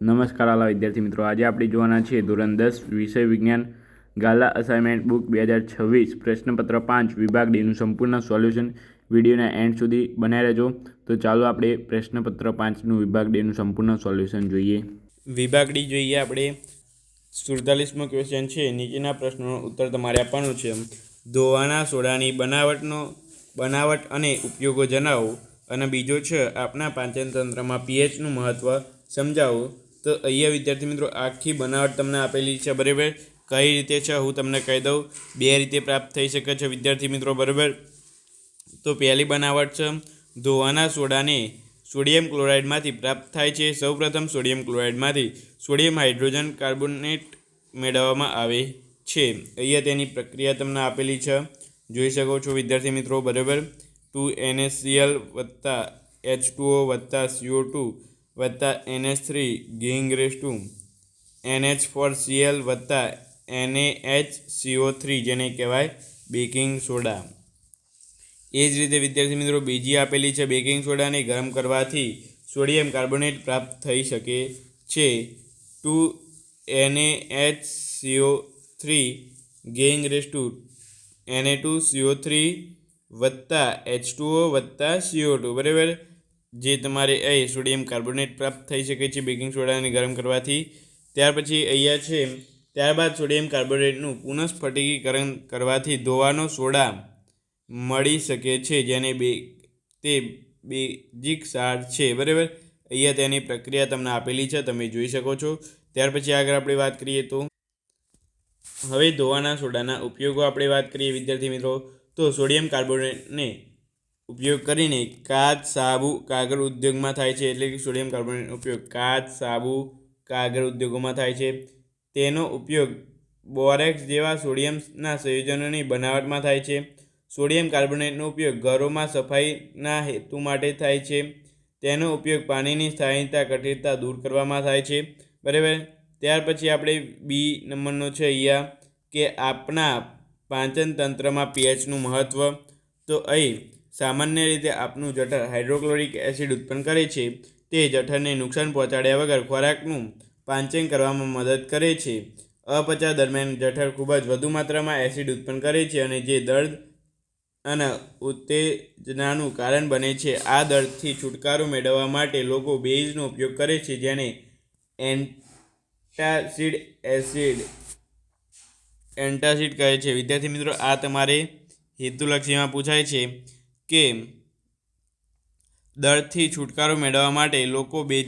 નમસ્કાર આલા વિદ્યાર્થી મિત્રો. આજે આપણે જોવાના છીએ ધોરણ દસ, વિષય વિજ્ઞાન, ગાલા અસાઇનમેન્ટ બુક બે હજાર છવ્વીસ, પ્રશ્નપત્ર પાંચ, વિભાગ ડીનું સંપૂર્ણ સોલ્યુશન વિડીયોના એન્ડ સુધી બનાવી રહેજો. તો ચાલો આપણે પ્રશ્નપત્ર પાંચનું વિભાગ ડીનું સંપૂર્ણ સોલ્યુશન જોઈએ. વિભાગ ડી જોઈએ આપણે. સુડતાલીસમો ક્વેશ્ચન છે. નીચેના પ્રશ્નોનો ઉત્તર તમારે આપવાનો છે. ધોવાના સોડાની બનાવટનો, બનાવટ અને ઉપયોગો જણાવો. અને બીજો છે, આપના પાચનતંત્રમાં પીએચનું મહત્ત્વ સમજાવો. તો અહીંયા વિદ્યાર્થી મિત્રો, આખી બનાવટ તમને આપેલી છે, બરાબર? કઈ રીતે છે, હું તમને કહી દઉં. બે રીતે પ્રાપ્ત થઈ શકે છે, વિદ્યાર્થી મિત્રો, બરાબર? તો પહેલી બનાવટ છે, ધોવાના સોડાને સોડિયમ ક્લોરાઇડમાંથી પ્રાપ્ત થાય છે. સૌપ્રથમ સોડિયમ ક્લોરાઇડમાંથી સોડિયમ હાઇડ્રોજન કાર્બોનેટ મેળવવામાં આવે છે. અહીંયા તેની પ્રક્રિયા તમને આપેલી છે. જોઈ શકો છો વિદ્યાર્થી મિત્રો, બરાબર? Two N S C L વત્તા એચ ટુઓ વત્તા સીઓ ટુ વત્તા NH three giving rise to, NH four CL વત્તા એનએએચ સીઓ થ્રી જેને કહેવાય બેકિંગ સોડા. એ જ રીતે વિદ્યાર્થી મિત્રો બીજી આપેલી છે બેકિંગ સોડાને ગરમ કરવાથી સોડિયમ કાર્બોનેટ પ્રાપ્ત થઈ શકે છે. Two NAH CO three giving rise to NA two CO three વત્તા એચ ટુઓ વત્તા સીઓ ટુ, બરાબર? જે તમારે અહીં સોડિયમ કાર્બોનેટ પ્રાપ્ત થઈ શકે છે બેકિંગ સોડાને ગરમ કરવાથી. ત્યાર પછી અહીંયા છે, ત્યારબાદ સોડિયમ કાર્બોનેટનું પુનઃસ્ફટિકીકરણ કરવાથી ધોવાનો સોડા મળી શકે છે, જેને બે, તે બેઝિક સાર છે, બરાબર? અહીંયા તેની પ્રક્રિયા તમને આપેલી છે, તમે જોઈ શકો છો. ત્યાર પછી આગળ આપણે વાત કરીએ તો, હવે ધોવાના સોડાના ઉપયોગો આપણે વાત કરીએ વિદ્યાર્થી મિત્રો. તો સોડિયમ કાર્બોનેટને ઉપયોગ કરીને કાચ, સાબુ, કાગળ ઉદ્યોગમાં થાય છે, એટલે કે સોડિયમ કાર્બોનેટનો ઉપયોગ. કાચ, સાબુ, કાગળ ઉદ્યોગોમાં થાય છે. તેનો ઉપયોગ બોરેક્સ જેવા સોડિયમના સંયોજનોની બનાવટમાં થાય છે. સોડિયમ કાર્બોનેટનો ઉપયોગ ઘરોમાં સફાઈના હેતુ માટે થાય છે. તેનો ઉપયોગ પાણીની સ્થાયીતા, કઠિરતા દૂર કરવામાં થાય છે. બરાબર? ત્યાર પછી આપણે બી નંબરનો છે અહીંયા કે આપણા પાચન તંત્રમાં પીએચનું મહત્ત્વ તો અહીં સામાન્ય રીતે આપનું જઠર હાઇડ્રોક્લોરિક એસિડ ઉત્પન્ન કરે છે, તે જઠરને નુકસાન પહોંચાડ્યા વગર ખોરાકનું પાંચન કરવામાં મદદ કરે છે. અપચા દરમિયાન જઠર ખૂબ જ વધુ માત્રામાં એસિડ ઉત્પન્ન કરે છે અને જે દર્દ અને ઉત્તેજનાનું કારણ બને છે, આ દર્દથી છુટકારો મેળવવા માટે લોકો બેઝનો ઉપયોગ કરે છે, જેને એન્ટાસિડ એસિડ, એન્ટાસિડ કહે છે. વિદ્યાર્થી મિત્રો, આ તમારે હેતુલક્ષીમાં પૂછાય છે. કે દર્દથી છુટકારો મેળવવા માટે લોકો બે,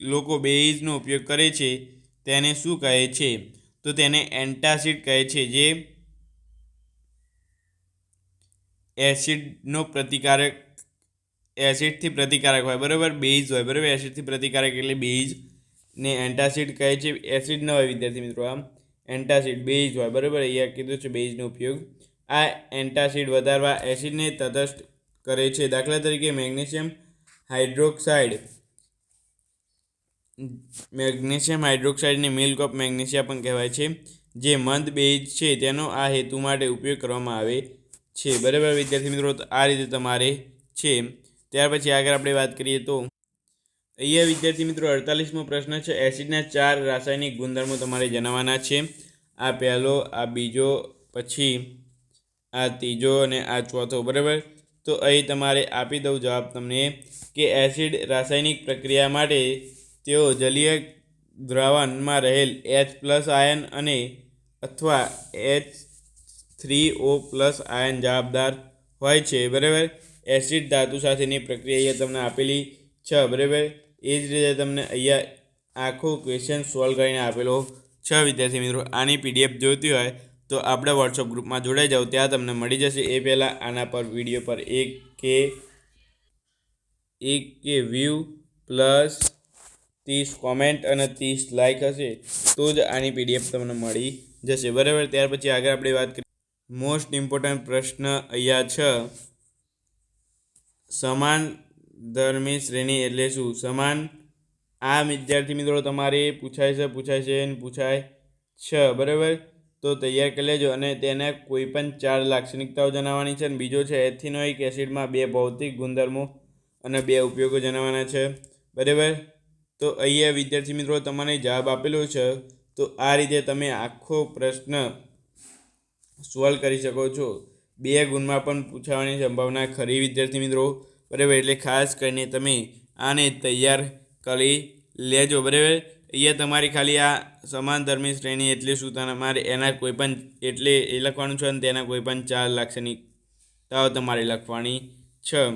લોકો બેઇઝનો ઉપયોગ કરે છે, તેને શું કહે છે? તો તેને એન્ટાસિડ કહે છે, જે એસિડનો પ્રતિકારક, એસિડથી પ્રતિકારક હોય, બરાબર? બેઝ હોય, બરાબર? એસિડથી પ્રતિકારક એટલે બેઝ ને એન્ટાસિડ કહે છે. એસિડ ન હોય, વિદ્યાર્થી મિત્રો, આમ. એન્ટાસિડ બેઝ હોય, બરાબર? અહીંયા કીધું છે બેઝનો ઉપયોગ. આ એન્ટાસિડ વધારવા એસિડને તટસ્થ કરે છે. દાખલા તરીકે મેગ્નેશિયમ હાઇડ્રોક્સાઇડ. મેગ્નેશિયમ હાઇડ્રોક્સાઇડને મિલ્ક ઓફ મેગ્નેશિયા પણ કહેવાય છે, જે મંદ બેઝ છે. તેનો આ હેતુ માટે ઉપયોગ કરવામાં આવે છે. બરાબર, વિદ્યાર્થી મિત્રો? આ રીતે તમારે છે. ત્યાર પછી આગળ આપણે વાત કરીએ તો અહીંયા વિદ્યાર્થી મિત્રો અડતાલીસમો પ્રશ્ન છે. એસિડના ચાર રાસાયણિક ગુણધર્મો તમારે જણાવવાના છે. આ પહેલો, આ બીજો, પછી આ ત્રીજો અને આ ચોથો, બરાબર? તો અહીં તમારે આપી દઉં જવાબ તમને કે એસિડ રાસાયણિક પ્રક્રિયા માટે તેઓ જલીય દ્રાવણમાં રહેલ એચ પ્લસ આયન અને અથવા H three O plus ion જવાબદાર હોય છે, બરાબર? એસિડ ધાતુ સાથેની પ્રક્રિયા અહીંયા તમને આપેલી છે, બરાબર? એ જ રીતે તમને અહીંયા આખો ક્વેશ્ચન સોલ્વ કરીને આપેલો છે, વિદ્યાર્થી મિત્રો. આની પીડીએફ જોઈતી હોય તો આપણે વોટ્સઅપ ગ્રુપમાં જોડાઈ જાઓ, ત્યાં તમને મળી જશે. એ પહેલાં આના પર વીડિયો પર એક કે એક કે વ્યૂ પ્લસ ત્રીસ કોમેન્ટ અને ત્રીસ લાઇક હશે, તો જ આની પીડીએફ તમને મળી જશે. બરાબર? ત્યાર પછી આગળ આપણે વાત કરીએ. મોસ્ટ ઇમ્પોર્ટન્ટ પ્રશ્ન અહીંયા છે. સમાન ધર્મી શ્રેણી એટલે શું? સમાન? આ વિદ્યાર્થી મિત્રો, તમારે પૂછાય છે પૂછાય છે અને પૂછાય છે. બરાબર? તો તૈયાર કરી લેજો અને તેને કોઈ પણ ચાર લાક્ષણિકતાઓ જણાવવાની છે અને બીજો છે એથિનોઇક એસિડમાં બે ભૌતિક ગુણધર્મો અને બે ઉપયોગો જણાવવાના છે. બરાબર? તો અહીંયા વિદ્યાર્થી મિત્રો તમારે જવાબ આપેલો છે. તો આ રીતે તમે આખો પ્રશ્ન સોલ્વ કરી શકો છો. બે ગુણમાં પણ પૂછાવાની સંભાવના ખરી વિદ્યાર્થી મિત્રો. બરાબર? એટલે ખાસ કરીને તમે આને તૈયાર કરી લેજો. બરાબર? અહીંયા તમારી ખાલી આ સમાન ધર્મી શ્રેણી એટલે શું? તમારે એના કોઈ પણ એટલે એ લખવાનું છે અને તેના કોઈ પણ ચાર લાક્ષણિકતાઓ તમારે લખવાની છે.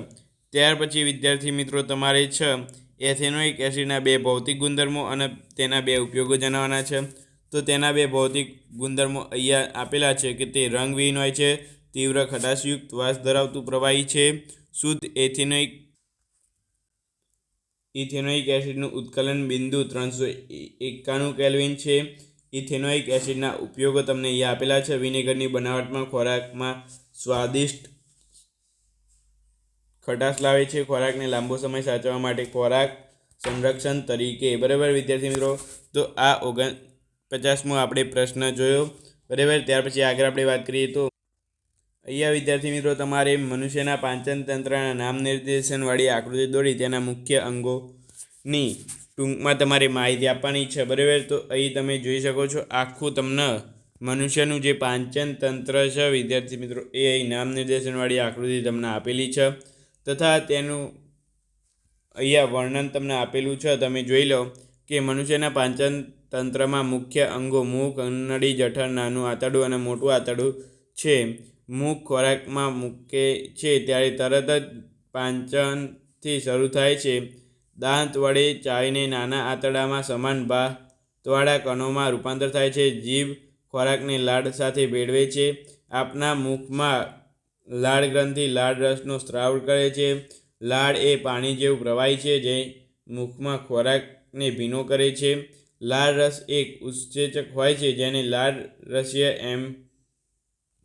ત્યાર પછી વિદ્યાર્થી મિત્રો, તમારે છ. એથેનોઇક એસિડના બે ભૌતિક ગુણધર્મો અને તેના બે ઉપયોગો જણાવવાના છે. તો તેના બે ભૌતિક ગુણધર્મો અહીંયા આપેલા છે કે તે રંગવિહીન હોય છે, તીવ્ર ખટાશયુક્ત વાસ ધરાવતું પ્રવાહી છે, શુદ્ધ એથેનોઇક ઇથેનોઇક એસિડનું ઉત્કલન બિંદુ ત્રણસો એકાણું કેલ્વિન છે. ઇથેનોઇક એસિડના ઉપયોગો તમને અહીંયા આપેલા છે. વિનેગરની બનાવટમાં ખોરાકમાં સ્વાદિષ્ટ ખટાશ લાવે છે. ખોરાકને લાંબો સમય સાચવવા માટે ખોરાક સંરક્ષણ તરીકે. બરાબર, વિદ્યાર્થી મિત્રો? તો આ ઓગણ પચાસમો આપણે પ્રશ્ન જોયો. બરાબર, ત્યાર પછી આગળ આપણે વાત કરીએ તો અહીંયા વિદ્યાર્થી મિત્રો, તમારે મનુષ્યના પાંચન તંત્રના નામ નિર્દેશનવાળી આકૃતિ દોરી, તેના મુખ્ય અંગોની ટૂંકમાં તમારે માહિતી આપવાની છે, બરાબર? તો અહીં તમે જોઈ શકો છો, આખું તમને મનુષ્યનું જે પાંચન તંત્ર છે, વિદ્યાર્થી મિત્રો, એ અહીં નામ નિર્દેશનવાળી આકૃતિ તમને આપેલી છે. તથા તેનું અહીંયા વર્ણન તમને આપેલું છે. તમે જોઈ લો કે મનુષ્યના પાંચન તંત્રમાં મુખ્ય અંગો, મુખ અન્નળી જઠર, નાનું આંતરડું અને મોટું આંતરડું છે. મુખ ખોરાકમાં મૂકે છે ત્યારે તરત જ પાંચનથી શરૂ થાય છે. દાંત વડે ચાવીને નાના આંતરડામાં સમાન ભાતવાળા કણોમાં રૂપાંતર થાય છે. જીભ ખોરાકને લાળ સાથે ભેળવે છે. આપના મુખમાં લાળ ગ્રંથિ લાળ રસનો સ્ત્રાવ કરે છે. લાળ એ પાણી જેવું પ્રવાહી છે જે મુખમાં ખોરાકને ભીનો કરે છે. લાળ રસ એક ઉત્સેચક હોય છે જેને લાળ રસીય એમ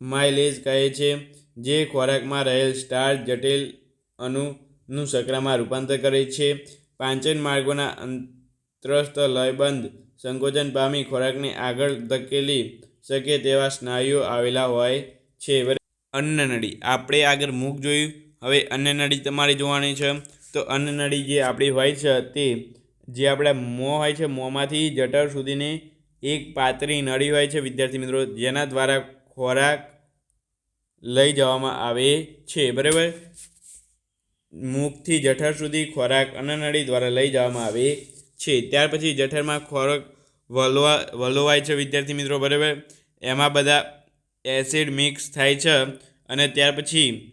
માઇલેજ કહે છે, જે ખોરાકમાં રહેલ સ્ટાર્ચ જટિલ અણુનું સકરામાં રૂપાંતર કરે છે. પાંચન માર્ગોના અંતરસ્થ લયબંધ સંકોચન પામી ખોરાકને આગળ ધકેલી શકે તેવા સ્નાયુઓ આવેલા હોય છે. અન્નનળી આપણે આગળ મુખ જોયું. હવે અન્નનળી તમારે જોવાની છે. તો અન્નનળી જે આપણી હોય છે તે, જે આપણા મોં હોય છે, મોંમાંથી જઠર સુધીની એક પાતળી નળી હોય છે. વિદ્યાર્થી મિત્રો, જેના દ્વારા ખોરાક લઈ જવામાં આવે છે, બરાબર? મુખથી જઠર સુધી ખોરાક અન્નનળી દ્વારા લઈ જવામાં આવે છે. ત્યાર પછી જઠરમાં ખોરાક વલવા, વલોવાય છે, વિદ્યાર્થી મિત્રો, બરાબર? એમાં બધા એસિડ મિક્સ થાય છે અને ત્યાર પછી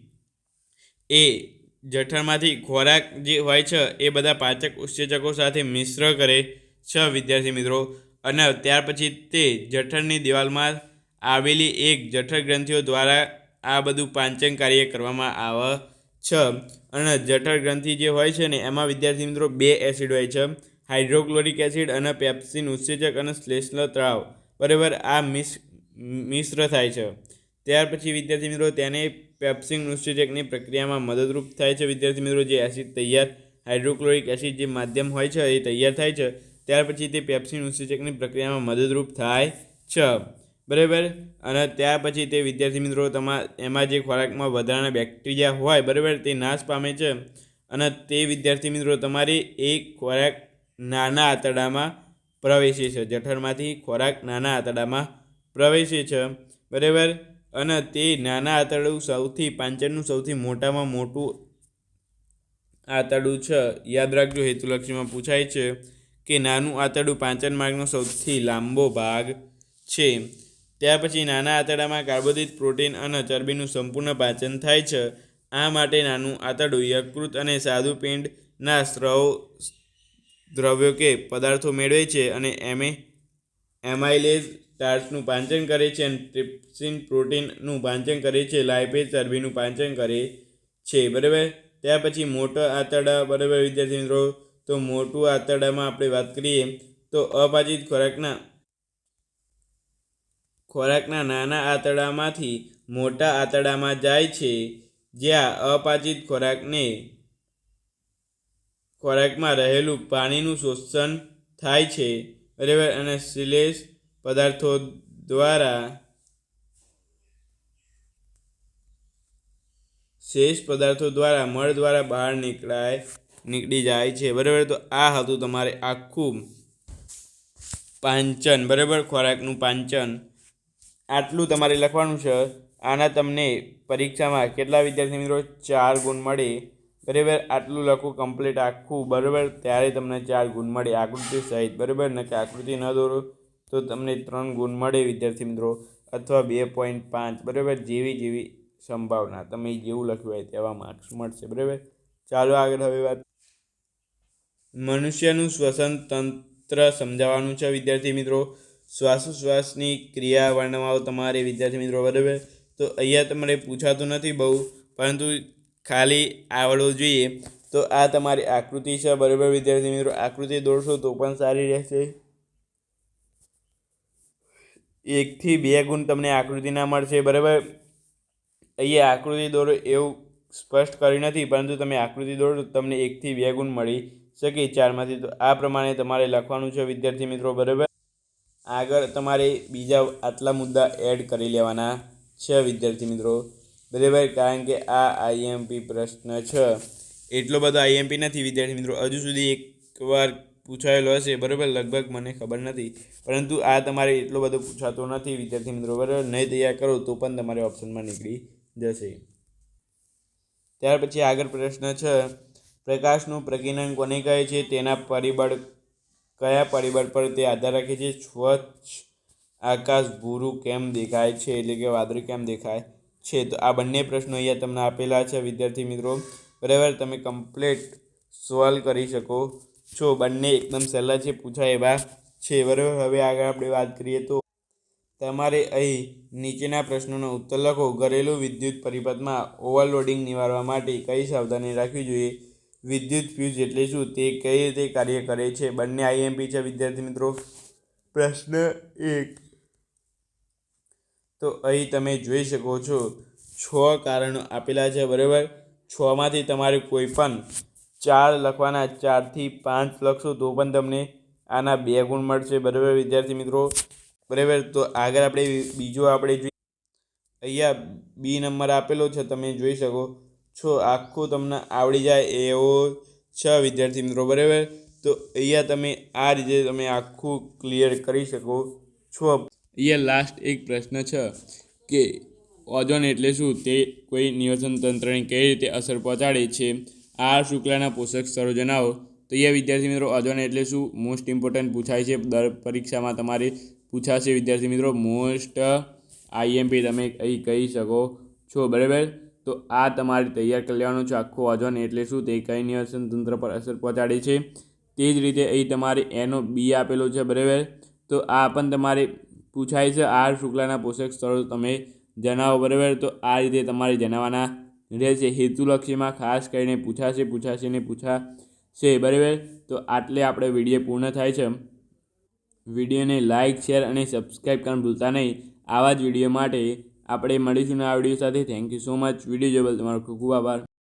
એ જઠરમાંથી ખોરાક જે હોય છે, એ બધા પાચક ઉત્સેચકો સાથે મિશ્ર કરે છે, વિદ્યાર્થી મિત્રો. અને ત્યાર પછી તે જઠરની દિવાલમાં આવેલી એક જઠર ગ્રંથિઓ દ્વારા આ બધું પાંચન કાર્ય કરવામાં આવે છે. અને જઠર ગ્રંથિ જે હોય છે ને, એમાં વિદ્યાર્થી મિત્રો બે એસિડ હોય છે. હાઇડ્રોક્લોરિક એસિડ અને પેપ્સિન ઉત્સેચક અને શ્લેષ્લ ત્રાવ. બરાબર, આ મિસ, મિશ્ર થાય છે. ત્યાર પછી વિદ્યાર્થી મિત્રો તેને પેપ્સિન ઉત્સેચકની પ્રક્રિયામાં મદદરૂપ થાય છે. વિદ્યાર્થી મિત્રો જે એસિડ તૈયાર, હાઇડ્રોક્લોરિક એસિડ જે માધ્યમ હોય છે એ તૈયાર થાય છે. ત્યાર પછી તે પેપ્સિન ઉત્સેચકની પ્રક્રિયામાં મદદરૂપ થાય છે. બરાબર? અને ત્યાર પછી તે વિદ્યાર્થી મિત્રો, તમા, એમાં જે ખોરાકમાં વધારાના બેક્ટેરિયા હોય, બરાબર, તે નાશ પામે છે. અને તે વિદ્યાર્થી મિત્રો, તમારી એ ખોરાક નાના આંતરડામાં પ્રવેશે છે. જઠરમાંથી ખોરાક નાના આંતરડામાં પ્રવેશે છે. બરાબર? અને તે નાના આંતરડું સૌથી પાંચનનું સૌથી મોટામાં મોટું આંતરડું છે. યાદ રાખજો, હેતુલક્ષીમાં પૂછાય છે કે નાનું આંતરડું પાંચન માર્ગનો સૌથી લાંબો ભાગ છે. ત્યાર પછી નાના આંતરડામાં કાર્બોદિત પ્રોટીન અને ચરબીનું સંપૂર્ણ પાચન થાય છે. આ માટે નાનું આંતરડું યકૃત અને સાદુ પિંડના સ્ત્રવ, દ્રવ્યો કે પદાર્થો મેળવે છે અને એમે એમાઇલેઝ સ્ટાર્ચનું પાચન કરે છે અને ટ્રિપ્સિન પ્રોટીનનું પાચન કરે છે. લાઇપેજ ચરબીનું પાચન કરે છે, બરાબર? ત્યાર પછી મોટા આંતરડા, બરાબર વિદ્યાર્થી મિત્રો? તો મોટું આંતરડામાં આપણે વાત કરીએ તો અપાચિત ખોરાકના ખોરાકના નાના આંતરડામાંથી મોટા આંતરડામાં જાય છે, જ્યાં અપાચિત ખોરાકને ખોરાકમાં રહેલું પાણીનું શોષણ થાય છે. બરાબર અને શ્લેષ પદાર્થો દ્વારા શેષ પદાર્થો દ્વારા મળ દ્વારા બહાર નીકળાય, નીકળી જાય છે. બરાબર, તો આ હતું તમારે આખું પાંચન. બરાબર, ખોરાકનું પાંચન. આટલું તમારે લખવાનું છે. આના તમને પરીક્ષામાં કેટલા વિદ્યાર્થી મિત્રો ચાર ગુણ મળે? બરાબર? આટલું લખું કમ્પ્લીટ આખું. બરાબર? ત્યારે તમને ચાર ગુણ મળે. આકૃતિ સહિત. બરાબર? ને કે આકૃતિ ન દોરો તો તમને ત્રણ ગુણ મળે વિદ્યાર્થી મિત્રો. અથવા બે પોઈન્ટ પાંચ. બરાબર? જેવી જેવી સંભાવના. તમે જેવું લખ્યું હોય તેવા માર્ક્સ મળશે. બરાબર? ચાલો આગળ હવે વાત. મનુષ્યનું શ્વસન તંત્ર સમજાવવાનું છે વિદ્યાર્થી મિત્રો. શ્વાસોશ્વાસની ક્રિયા વર્ણવાઓ તમારે વિદ્યાર્થી મિત્રો બરાબર? તો અહીંયા તમારે પૂછાતું નથી બહુ, પરંતુ ખાલી આવડવું જોઈએ. તો આ તમારી આકૃતિ છે, બરાબર વિદ્યાર્થી મિત્રો? આકૃતિ દોરશો તો પણ સારી રહેશે. એકથી બે ગુણ તમને આકૃતિના મળશે, બરાબર? અહીંયા આકૃતિ દોરો એવું સ્પષ્ટ કર્યું નથી, પરંતુ તમે આકૃતિ દોરો તમને એકથી બે ગુણ મળી શકે ચારમાંથી. તો આ પ્રમાણે તમારે લખવાનું છે વિદ્યાર્થી મિત્રો, બરાબર? આગળ તમારે બીજા આટલા મુદ્દા એડ કરી લેવાના છે, વિદ્યાર્થી મિત્રો. બરાબર કારણ કે આ આઈએમપી પ્રશ્ન છે. એટલો બધો આઈએમપી નથી, વિદ્યાર્થી મિત્રો. હજુ સુધી એકવાર પૂછાયેલો હશે, બરાબર? લગભગ મને ખબર નથી. પરંતુ આ તમારે એટલો બધો પૂછાતો નથી, વિદ્યાર્થી મિત્રો, બરાબર? નહીં તૈયાર કરો તો પણ તમારે ઓપ્શનમાં નીકળી જશે. ત્યાર પછી આગળ પ્રશ્ન છે. પ્રકાશનું પ્રકીર્ણન કોને કહે છે? તેના પરિબળ કયા પરિબળ પર તે આધાર રાખે છે? સ્વચ્છ આકાશ ભૂરું કેમ દેખાય છે? એટલે કે વાદળી કેમ દેખાય છે? તો આ બંને પ્રશ્નો અહીંયા તમને આપેલા છે, વિદ્યાર્થી મિત્રો. બરાબર? તમે કમ્પ્લીટ સોલ્વ કરી શકો છો. બંને એકદમ સહેલા છે, પૂછાય એવા છે. બરાબર? હવે આગળ આપણે વાત કરીએ તો તમારે અહીં નીચેના પ્રશ્નોનો ઉત્તર લખો. ઘરેલું વિદ્યુત પરિપથમાં ઓવરલોડિંગ નિવારવા માટે કઈ સાવધાની રાખવી જોઈએ? વિદ્યુત ફ્યુઝ એટલે શું? તે કઈ રીતે કાર્ય કરે છે? બંને આઈએમપી છે, વિદ્યાર્થી મિત્રો. પ્રશ્ન એક. તો અહીં તમે જોઈ શકો છો, છ કારણો આપેલા છે, બરાબર? છમાંથી તમારે કોઈ પણ ચાર લખવાના, ચારથી પાંચ લખશો તો પણ તમને આના બે ગુણ મળશે, બરાબર, વિદ્યાર્થી મિત્રો? બરાબર? તો આગળ આપણે બીજો આપણે જોઈએ. અહીંયા બી નંબર આપેલો છે, તમે જોઈ શકો. છો, આખું તમને આવડી જાય એવો છે વિદ્યાર્થી મિત્રો, બરાબર? તો અહીંયા તમે આ રીતે તમે આખું ક્લિયર કરી શકો છો. અહીંયા લાસ્ટ એક પ્રશ્ન છે કે ઓઝોન એટલે શું? તે કોઈ નિવસન તંત્રને કઈ રીતે અસર પહોંચાડે છે? આ શુક્લાના પોષક સ્તરો જણાવો. તો અહીંયા વિદ્યાર્થી મિત્રો, ઓઝોન એટલે શું? મોસ્ટ ઇમ્પોર્ટન્ટ પૂછાય છે. દર પરીક્ષામાં તમારે પૂછાશે વિદ્યાર્થી મિત્રો મોસ્ટ આઈએમપી તમે અહીં કહી શકો છો, બરાબર? તો આ તમારે તૈયાર કરી લેવાનું છે, આખું વાંચવાનું એટલે શું, તે કઈ નિવસન તંત્ર પર અસર પહોંચાડે છે. તે જ રીતે અહીં તમારે એનો બી આપેલો છે, બરાબર? તો આ પણ તમારે પૂછાય છે આર શુક્લાના પોષક સ્થળો તમે જણાવો, બરાબર? તો આ રીતે તમારે જણાવવાના રહેશે. હેતુલક્ષીમાં ખાસ કરીને પૂછાશે પૂછાશે ને પૂછાશે, બરાબર? તો આટલે આપણે વીડિયો પૂર્ણ થાય છે. વિડીયોને લાઇક, શેર અને સબસ્ક્રાઈબ કરવાનું ભૂલતા નહીં. આવા જ વીડિયો માટે આપણે મળીશું આ વીડિયો સાથે. Thank you so much video જોવા તમારો ખૂબ ખૂબ આભાર.